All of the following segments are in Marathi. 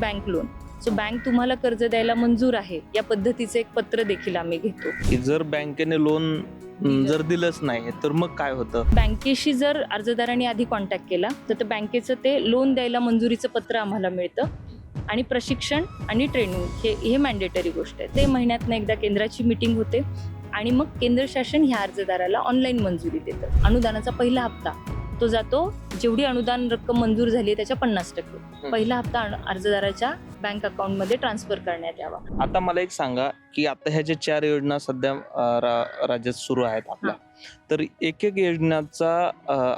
Bank loan. सो बँक तुम्हाला कर्ज द्यायला मंजूर आहे. या पद्धतीचं एक पत्र देखील आम्ही घेतो. की जर बँकेने लोन जर दिलंच नाही तर मग काय होतं? बँकेशी जर अर्जदारांनी आधी कॉन्टॅक्ट केला तर ते बँकेचं ते लोन द्यायला मंजुरीचं पत्र आम्हाला मिळतं. आणि प्रशिक्षण आणि ट्रेनिंग हे हे मॅन्डेटरी गोष्ट आहे. ते महिन्यातनं एकदा केंद्राची मिटिंग होते. आणि मग केंद्र शासन ह्या अर्जदाराला ऑनलाईन मंजुरी देतं. अनुदानाचा पहिला हप्ता. तो जातो जेवढी अनुदान रक्कम मंजूर झाली त्याच्या पन्नास टक्के. पहिला हप्ता अर्जदाराच्या बँक अकाउंटमध्ये ट्रान्सफर करण्यात यावा. आता मला एक सांगा की आता ह्या ज्या चार योजना सध्या राज्यात सुरू आहेत आपल्या तर एक एक योजनाचा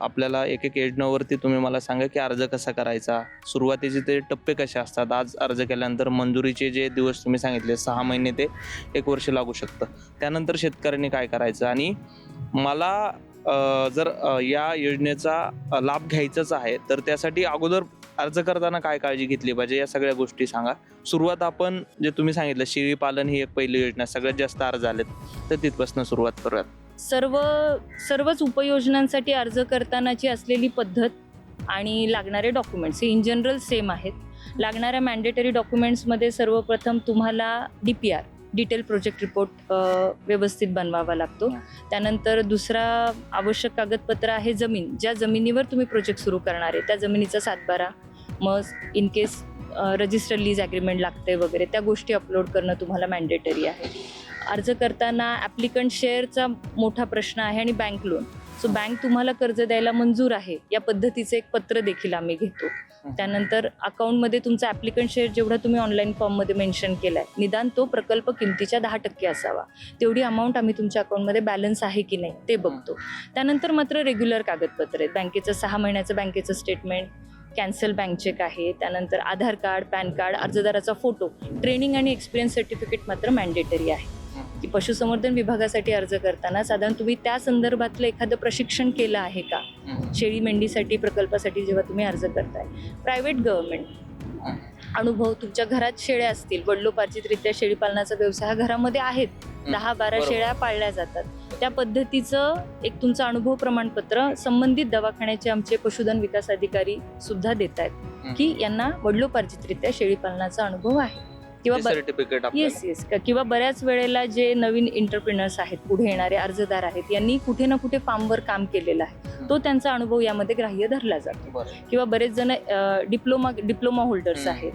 आपल्याला एक एक योजनेवरती तुम्ही मला सांगा की अर्ज कसा करायचा? सुरुवातीचे ते टप्पे कसे असतात? आज अर्ज केल्यानंतर मंजुरीचे जे दिवस तुम्ही सांगितले सहा महिने ते एक वर्ष लागू शकतं. त्यानंतर शेतकऱ्यांनी काय करायचं? आणि मला जर या योजनेचा लाभ घ्यायचाच आहे तर त्यासाठी अगोदर अर्ज करताना काय काळजी घेतली पाहिजे या सगळ्या गोष्टी सांगा. सुरुवात आपण जे तुम्ही सांगितलं शेळी पालन ही एक पहिली योजना सगळ्यात जास्त अर्ज आलेत तर तिथपासून सुरुवात करूयात. सर्व सर्वच उपयोजनांसाठी अर्ज करतानाची असलेली पद्धत आणि लागणारे डॉक्युमेंट्स हे इन जनरल सेम आहेत. लागणाऱ्या मॅन्डेटरी डॉक्युमेंट्समध्ये सर्वप्रथम तुम्हाला D P R detail project report व्यवस्थित बनवावा लागतो. त्यानंतर दुसरा आवश्यक कागदपत्र आहे जमीन. ज्या जमिनीवर तुम्ही प्रोजेक्ट सुरू करणार आहे त्या जमिनीचा सातबारा. मग in case register lease agreement लागते वगैरे त्या गोष्टी अपलोड करणं तुम्हाला मॅन्डेटरी आहे. अर्ज करताना ॲप्लिकंट शेअरचा मोठा प्रश्न आहे आणि बँक लोन सो बँक तुम्हाला कर्ज द्यायला मंजूर आहे. या पद्धतीचं एक पत्र देखील आम्ही घेतो. त्यानंतर अकाउंटमध्ये तुमचा ॲप्लिकंट शेअर जेवढा तुम्ही ऑनलाईन फॉर्ममध्ये मेन्शन केला आहे निदान तो प्रकल्प किमतीच्या दहा टक्के असावा. तेवढी अमाऊंट आम्ही तुमच्या अकाउंटमध्ये बॅलन्स आहे की नाही ते बघतो. त्यानंतर मात्र रेग्युलर कागदपत्र आहेत. बँकेचं सहा महिन्याचं बँकेचं स्टेटमेंट कॅन्सल बँक चेक आहे. त्यानंतर आधार कार्ड पॅन कार्ड अर्जदाराचा फोटो ट्रेनिंग आणि एक्सपिरियन्स सर्टिफिकेट मात्र मॅन्डेटरी आहे. की पशुसंवर्धन विभागासाठी अर्ज करताना साधारण तुम्ही त्या संदर्भातलं एखादं प्रशिक्षण केलं आहे का? शेळी मेंढीसाठी प्रकल्पासाठी जेव्हा तुम्ही अर्ज करताय. प्रायव्हेट गव्हर्नमेंट अनुभव तुमच्या घरात शेळ्या असतील वडिलोपार्जितरित्या शेळी पालनाचा व्यवसाय हा घरामध्ये आहेत. दहा बारा. शेळ्या पाळल्या जातात. त्या पद्धतीचं एक तुमचं अनुभव प्रमाणपत्र संबंधित दवाखान्याचे आमचे पशुधन विकास अधिकारी सुद्धा देत आहेत की यांना वडिलोपार्जितरित्या शेळी पालनाचा अनुभव आहे. सर्टिफिकेट येस येस किंवा बऱ्याच वेळेला जे नवीन इंटरप्रिनर्स आहेत पुढे येणारे अर्जदार आहेत यांनी कुठे ना कुठे फार्मवर काम केलेलं आहे. तो त्यांचा अनुभव यामध्ये ग्राह्य धरला जातो. किंवा बरेच जण डिप्लोमा डिप्लोमा होल्डर्स. आहेत.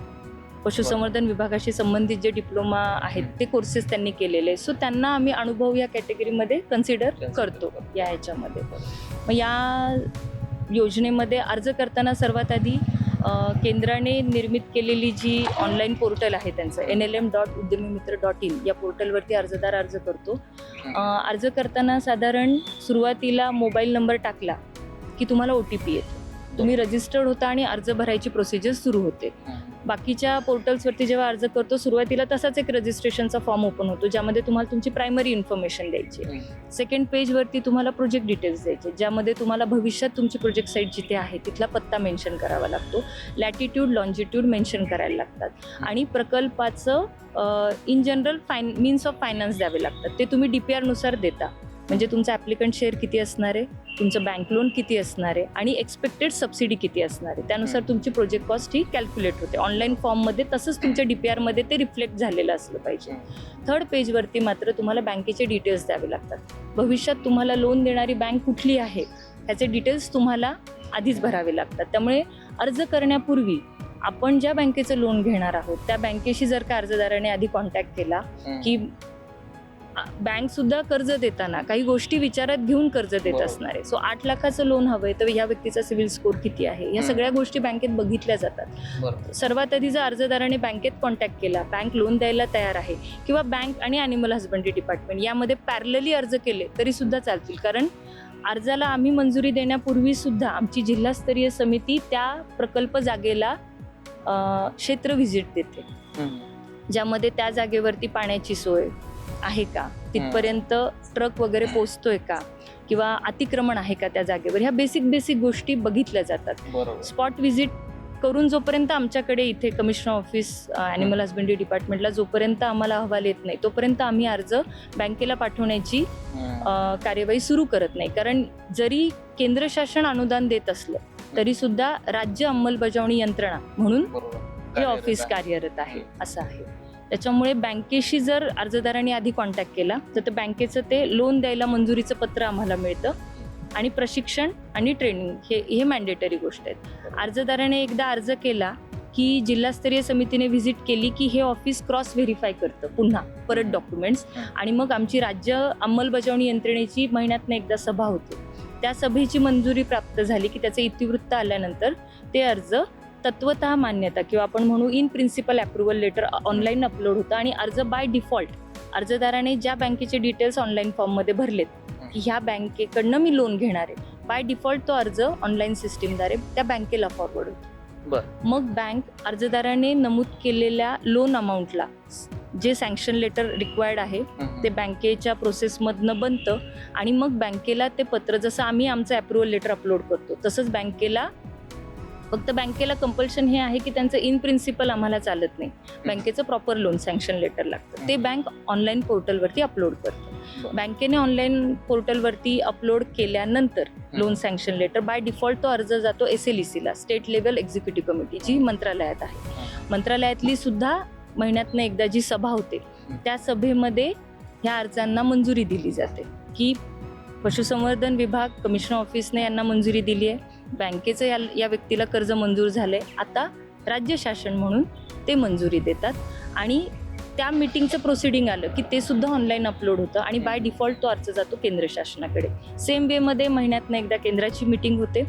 पशुसंवर्धन विभागाशी संबंधित जे डिप्लोमा आहेत ते कोर्सेस त्यांनी केलेले सो त्यांना आम्ही अनुभव या कॅटेगरीमध्ये कन्सिडर करतो या ह्याच्यामध्ये. मग या योजनेमध्ये अर्ज करताना सर्वात आधी केंद्राने निर्मित केलेली जी ऑनलाईन पोर्टल आहे त्यांचं एन एल एम डॉट उद्यमी मित्र डॉट इन या पोर्टलवरती अर्जदार अर्ज करतो. अर्ज करताना साधारण सुरुवातीला मोबाईल नंबर टाकला की तुम्हाला ओ टी पी येतो. तुम्ही रजिस्टर्ड होता आणि अर्ज भरायची प्रोसिजर सुरू होते. बाकीच्या पोर्टल्सवरती जेव्हा अर्ज करतो सुरुवातीला तसाच एक रजिस्ट्रेशनचा फॉर्म ओपन होतो ज्यामध्ये तुम्हाला तुमची प्रायमरी इन्फॉर्मेशन द्यायची आहे. सेकंड पेजवरती तुम्हाला प्रोजेक्ट डिटेल्स द्यायचे ज्यामध्ये तुम्हाला भविष्यात तुमची प्रोजेक्ट साईट जिथे आहे तिथला पत्ता मेन्शन करावा लागतो. लॅटिट्यूड लॉन्जिट्यूड मेन्शन करायला लागतात. आणि प्रकल्पाचं इन जनरल फायन मीन्स ऑफ फायनान्स द्यावे लागतात. ते तुम्ही डी पी आरनुसार देता. म्हणजे तुमचं ॲप्लिकंट शेअर किती असणार आहे? तुमचं बँक लोन किती असणार आहे? आणि एक्सपेक्टेड सबसिडी किती असणार आहे? त्यानुसार तुमची प्रोजेक्ट कॉस्ट ही कॅल्क्युलेट होते. ऑनलाईन फॉर्ममध्ये तसंच तुमच्या डी पी आरमध्ये ते रिफ्लेक्ट झालेलं असलं पाहिजे. थर्ड पेजवरती मात्र तुम्हाला बँकेचे डिटेल्स द्यावे लागतात. भविष्यात तुम्हाला लोन देणारी बँक कुठली आहे? ह्याचे डिटेल्स तुम्हाला आधीच भरावे लागतात. त्यामुळे अर्ज करण्यापूर्वी आपण ज्या बँकेचं लोन घेणार आहोत त्या बँकेशी जर का अर्जदाराने आधी कॉन्टॅक्ट केला की बँक सुद्धा कर्ज देताना काही गोष्टी विचारात घेऊन कर्ज देत. असणार. आहे सो आठ लाखाचं लोन हवंय तर ह्या व्यक्तीचा सिव्हिल स्कोर किती आहे? या. सगळ्या गोष्टी बँकेत बघितल्या जातात. सर्वात आधी जर अर्जदाराने बँकेत कॉन्टॅक्ट केला बँक लोन द्यायला तयार आहे किंवा बँक आणि अॅनिमल हजबंड्री डिपार्टमेंट यामध्ये पॅरलली अर्ज केले तरी सुद्धा चालतील. कारण अर्जाला आम्ही मंजुरी देण्यापूर्वी सुद्धा आमची जिल्हास्तरीय समिती त्या प्रकल्प जागेला क्षेत्र व्हिजिट देते. ज्यामध्ये त्या जागेवरती पाण्याची सोय आहे का? तिथपर्यंत ट्रक वगैरे पोचतोय का? किंवा अतिक्रमण आहे का त्या जागेवर? ह्या बेसिक बेसिक गोष्टी बघितल्या जातात. स्पॉट व्हिजिट करून जोपर्यंत आमच्याकडे इथे कमिशनर ऑफिस ॲनिमल हजबंड्री डिपार्टमेंटला जोपर्यंत आम्हाला अहवाल येत नाही तोपर्यंत आम्ही अर्ज बँकेला पाठवण्याची कार्यवाही सुरू करत नाही. कारण जरी केंद्र शासन अनुदान देत असलं तरी सुद्धा राज्य अंमलबजावणी यंत्रणा म्हणून हे ऑफिस कार्यरत आहे. असं आहे. त्याच्यामुळे बँकेशी जर अर्जदाराने आधी कॉन्टॅक्ट केला तर ते बँकेचं ते लोन द्यायला मंजुरीचं पत्र आम्हाला मिळतं. आणि प्रशिक्षण आणि ट्रेनिंग हे हे मॅन्डेटरी गोष्ट आहेत. अर्जदाराने एकदा अर्ज केला की जिल्हास्तरीय समितीने व्हिजिट केली की हे ऑफिस क्रॉस व्हेरीफाय करतं पुन्हा परत डॉक्युमेंट्स आणि मग आमची राज्य अंमलबजावणी यंत्रणेची महिन्यातनं एकदा सभा होते. त्या सभेची मंजुरी प्राप्त झाली की त्याचं इतिवृत्त आल्यानंतर ते अर्ज तत्वतः मान्यता किंवा आपण म्हणू in principle approval letter online upload होतं आणि अर्ज बाय डिफॉल्ट अर्जदाराने ज्या बँकेचे डिटेल्स ऑनलाईन फॉर्ममध्ये भरलेत की ह्या बँकेकडनं मी लोन घेणार आहे. बाय डिफॉल्ट तो अर्ज ऑनलाईन सिस्टीमद्वारे त्या बँकेला फॉरवर्ड होतो. मग बँक अर्जदाराने नमूद केलेल्या लोन अमाऊंटला जे सँक्शन लेटर रिक्वायर्ड आहे ते बँकेच्या प्रोसेसमधनं बनतं आणि मग बँकेला ते पत्र जसं आम्ही आमचं अप्रुव्हल लेटर अपलोड करतो तसंच बँकेला फक्त बँकेला कंपल्शन हे आहे की त्यांचं इन प्रिन्सिपल आम्हाला चालत नाही. बँकेचं प्रॉपर लोन सँक्शन लेटर लागतं. ते बँक ऑनलाईन पोर्टलवरती अपलोड करतं. बँकेने ऑनलाईन पोर्टलवरती अपलोड केल्यानंतर loan sanction letter by default तो अर्ज जातो एस एल ला स्टेट लेवल एक्झिक्युटिव्ह कमिटी जी मंत्रालयात आहे. मंत्रालयातली सुद्धा महिन्यातनं एकदा जी सभा होते त्या सभेमध्ये ह्या अर्जांना मंजुरी दिली जाते. की पशुसंवर्धन विभाग कमिशनर ऑफिसने यांना मंजुरी दिली आहे. बँकेचं या या व्यक्तीला कर्ज मंजूर झालं आहे आता राज्य शासन म्हणून ते मंजुरी देतात. आणि त्या मिटिंगचं प्रोसिडिंग आलं की ते सुद्धा ऑनलाईन अपलोड होतं आणि बाय डिफॉल्ट तो अर्ज जातो केंद्र शासनाकडे. सेम वेमध्ये महिन्यातनं एकदा केंद्राची मिटिंग होते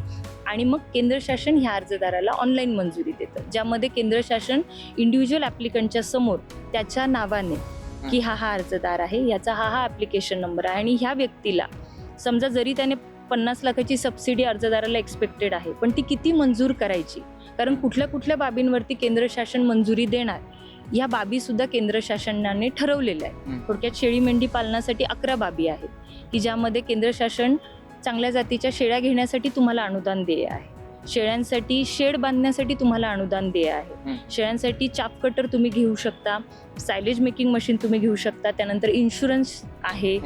आणि मग केंद्र शासन ह्या अर्जदाराला ऑनलाईन मंजुरी देतं. ज्यामध्ये केंद्र शासन इंडिव्हिज्युअल ॲप्लिकंटच्या समोर त्याच्या नावाने की हा हा अर्जदार आहे याचा हा हा ॲप्लिकेशन नंबर आहे आणि ह्या व्यक्तीला समजा जरी त्याने पन्नास लाखाची सबसिडी अर्जदाराला एक्सपेक्टेड आहे. पण ती किती मंजूर करायची? कारण कुठल्या कुठल्या बाबींवरती केंद्र शासन मंजुरी देणार या बाबी सुद्धा केंद्र शासनाने ठरवलेल्या आहेत. थोडक्यात शेळी मेंढी पालनासाठी अकरा बाबी आहेत की ज्यामध्ये केंद्र शासन चांगल्या जातीच्या शेळ्या घेण्यासाठी तुम्हाला अनुदान देय आहे. शेळ्यांसाठी शेड बांधण्यासाठी तुम्हाला अनुदान देय आहे. शेळ्यांसाठी चाप कटर तुम्ही घेऊ शकता सायलेज मेकिंग मशीन तुम्ही घेऊ शकता त्यानंतर इन्शुरन्स आहे.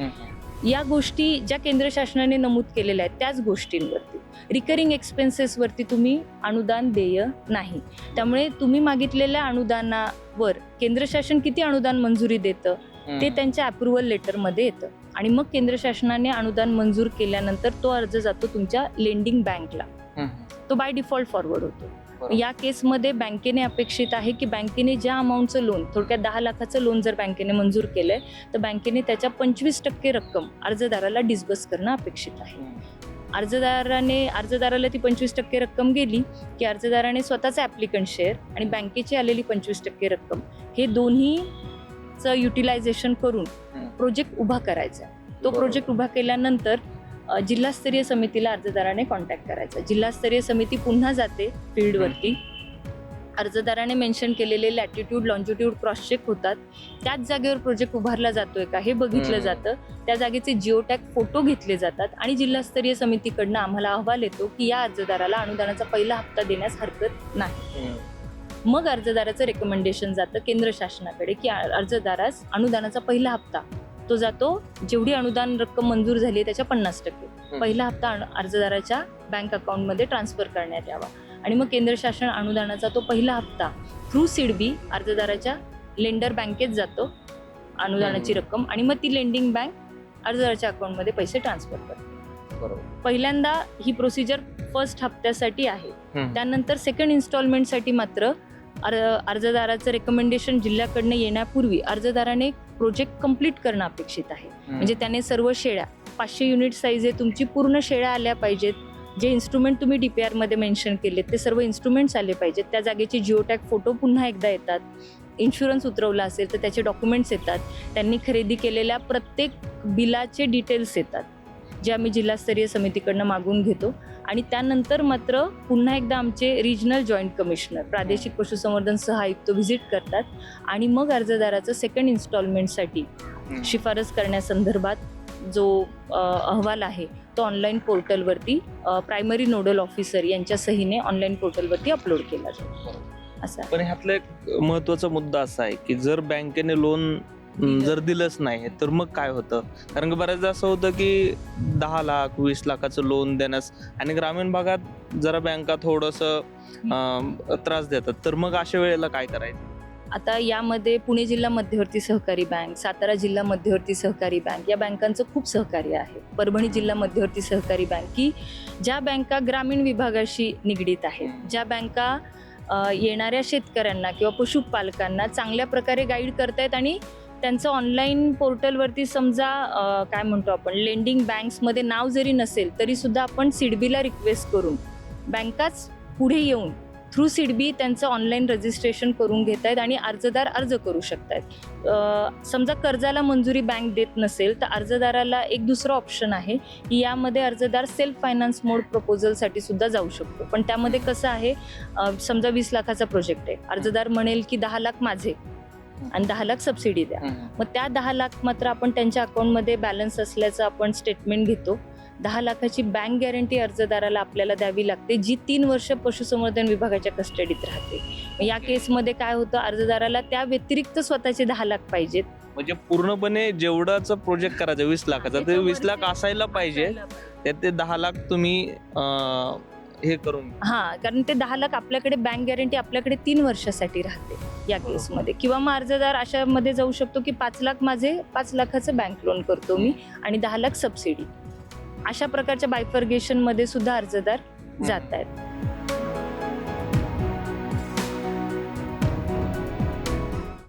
या गोष्टी ज्या केंद्र शासनाने नमूद केलेल्या आहेत त्याच गोष्टींवरती. रिकरिंग एक्सपेन्सेसवरती तुम्ही अनुदान देय नाही. त्यामुळे तुम्ही मागितलेल्या अनुदानावर केंद्र शासन किती अनुदान मंजुरी देतं? ते त्यांच्या अप्रुव्हल लेटरमध्ये येतं. आणि मग केंद्र शासनाने अनुदान मंजूर केल्यानंतर तो अर्ज जातो तुमच्या लेंडिंग बँकला तो बाय डिफॉल्ट फॉरवर्ड होतो. या केसमध्ये बँकेने अपेक्षित आहे की बँकेने ज्या अमाऊंटचं लोन थोडक्यात दहा लाखाचं लोन जर बँकेने मंजूर केलंय तर बँकेने त्याच्या पंचवीस टक्के रक्कम अर्जदाराला डिस्बर्स करणं अपेक्षित आहे अर्जदाराने अर्जदाराला ती पंचवीस टक्के रक्कम गेली की अर्जदाराने स्वतःचा ॲप्लिकंट शेअर आणि बँकेची आलेली पंचवीस टक्के रक्कम हे दोन्हीचं युटिलायझेशन करून. प्रोजेक्ट उभा करायचा तो. प्रोजेक्ट उभा केल्यानंतर जिल्हास्तरीय समितीला अर्जदाराने कॉन्टॅक्ट करायचा. जिल्हास्तरीय समिती पुन्हा जाते फील्डवरती अर्जदाराने मेन्शन केलेले लॅटिट्यूड लॉन्जिट्यूड क्रॉस चेक होतात. त्याच जागेवर प्रोजेक्ट उभारला जातोय का हे बघितलं. जातं. त्या जागेचे जिओटॅग फोटो घेतले जातात आणि जिल्हास्तरीय समितीकडनं आम्हाला अहवाल येतो की या अर्जदाराला अनुदानाचा पहिला हप्ता देण्यास हरकत नाही. मग अर्जदाराचं रेकमेंडेशन जातं केंद्र शासनाकडे की अर्जदारास अनुदानाचा पहिला हप्ता तो जातो जेवढी अनुदान रक्कम मंजूर झाली आहे त्याच्या पन्नास टक्के. पहिला हप्ता अर्जदाराच्या बँक अकाउंटमध्ये ट्रान्सफर करण्यात यावा. आणि मग केंद्र शासन अनुदानाचा तो पहिला हप्ता थ्रू सिडबी अर्जदाराच्या लेंडर बँकेत जातो अनुदानाची. रक्कम. आणि मग ती लेंडिंग बँक अर्जदाराच्या अकाउंटमध्ये पैसे ट्रान्सफर करते. बरोबर. पहिल्यांदा ही प्रोसिजर फर्स्ट हप्त्यासाठी आहे. त्यानंतर सेकंड इन्स्टॉलमेंटसाठी मात्र अर अर्जदाराचं रेकमेंडेशन जिल्ह्याकडनं येण्यापूर्वी अर्जदाराने प्रोजेक्ट कंप्लीट करणं अपेक्षित आहे. म्हणजे त्याने सर्व शेळ्या पाचशे युनिट साईज आहे तुमची पूर्ण शेळ्या आल्या पाहिजेत. जे इन्स्ट्रुमेंट तुम्ही डी पी आरमध्ये मेन्शन केले ते सर्व इन्स्ट्रुमेंट्स आले पाहिजेत. त्या जागेचे जिओटॅग फोटो पुन्हा एकदा येतात. इन्शुरन्स उतरवला असेल तर त्याचे डॉक्युमेंट्स येतात. त्यांनी खरेदी केलेल्या प्रत्येक बिलाचे डिटेल्स येतात. जे आम्ही जिल्हास्तरीय समितीकडनं मागून घेतो. आणि त्यानंतर मात्र पुन्हा एकदा आमचे रिजनल जॉईंट कमिशनर प्रादेशिक पशुसंवर्धन सह आयुक्त व्हिजिट करतात. आणि मग अर्जदाराचं सेकंड इन्स्टॉलमेंटसाठी शिफारस करण्यासंदर्भात जो अहवाल आहे तो ऑनलाईन पोर्टलवरती प्रायमरी नोडल ऑफिसर यांच्या सहीने ऑनलाईन पोर्टलवरती अपलोड केला जातो. असं. पण ह्यातला एक महत्त्वाचा मुद्दा असा आहे की जर बँकेने लोन जर दिलंच नाही तर मग काय होतं? कारण की बऱ्याचदा असं होतं की दहा लाख वीस लाखाचं लोन देण्यास आणि ग्रामीण भागात जरा बँका थोडंसं त्रास देतात. तर मग अशा वेळेला काय करायचं? आता यामध्ये पुणे जिल्हा मध्यवर्ती सहकारी बँक सातारा जिल्हा मध्यवर्ती सहकारी बँक या बँकांचं खूप सहकार्य आहे. परभणी जिल्हा मध्यवर्ती सहकारी बँक की ज्या बँका ग्रामीण विभागाशी निगडीत आहेत ज्या बँका येणाऱ्या शेतकऱ्यांना किंवा पशुपालकांना चांगल्या प्रकारे गाईड करतायत आणि त्यांचं ऑनलाईन पोर्टलवरती समजा काय म्हणतो आपण लेंडिंग बँक्समध्ये नाव जरी नसेल तरीसुद्धा आपण सिडबीला रिक्वेस्ट करून बँकाच पुढे येऊन थ्रू सिडबी त्यांचं ऑनलाईन रजिस्ट्रेशन करून घेत आहेत आणि अर्जदार अर्ज करू शकत आहेत समजा कर्जाला मंजुरी बँक देत नसेल तर अर्जदाराला एक दुसरं ऑप्शन आहे की यामध्ये अर्जदार सेल्फ फायनान्स मोड प्रपोजलसाठी सुद्धा जाऊ शकतो. पण त्यामध्ये कसं आहे समजा वीस लाखाचा प्रोजेक्ट आहे. अर्जदार म्हणेल की दहा लाख माझे. आणि दहा लाख सबसिडी द्या. मग त्या दहा लाख मात्र आपण त्यांच्या अकाउंटमध्ये बॅलन्स असल्याचं आपण स्टेटमेंट घेतो. दहा लाखाची बँक गॅरंटी अर्जदाराला आपल्याला द्यावी लागते जी तीन वर्ष पशुसंवर्धन विभागाच्या कस्टडीत राहते. या केसमध्ये काय होतं? अर्जदाराला त्या व्यतिरिक्त स्वतःचे दहा लाख पाहिजेत. म्हणजे पूर्णपणे जेवढाच प्रोजेक्ट करायचं वीस लाखाचा ते वीस लाख असायला पाहिजे. त्यात ते दहा लाख तुम्ही हे करून हा कारण ते दहा लाख आपल्याकडे बँक गॅरंटी आपल्याकडे तीन वर्षासाठी राहते या. केसमध्ये किंवा मग अर्जदार अशामध्ये जाऊ शकतो की पाच लाख माझे पाच लाखाचं बँक लोन करतो मी आणि दहा लाख सबसिडी अशा प्रकारच्या बायफर्गेशनमध्ये सुद्धा अर्जदार जात आहेत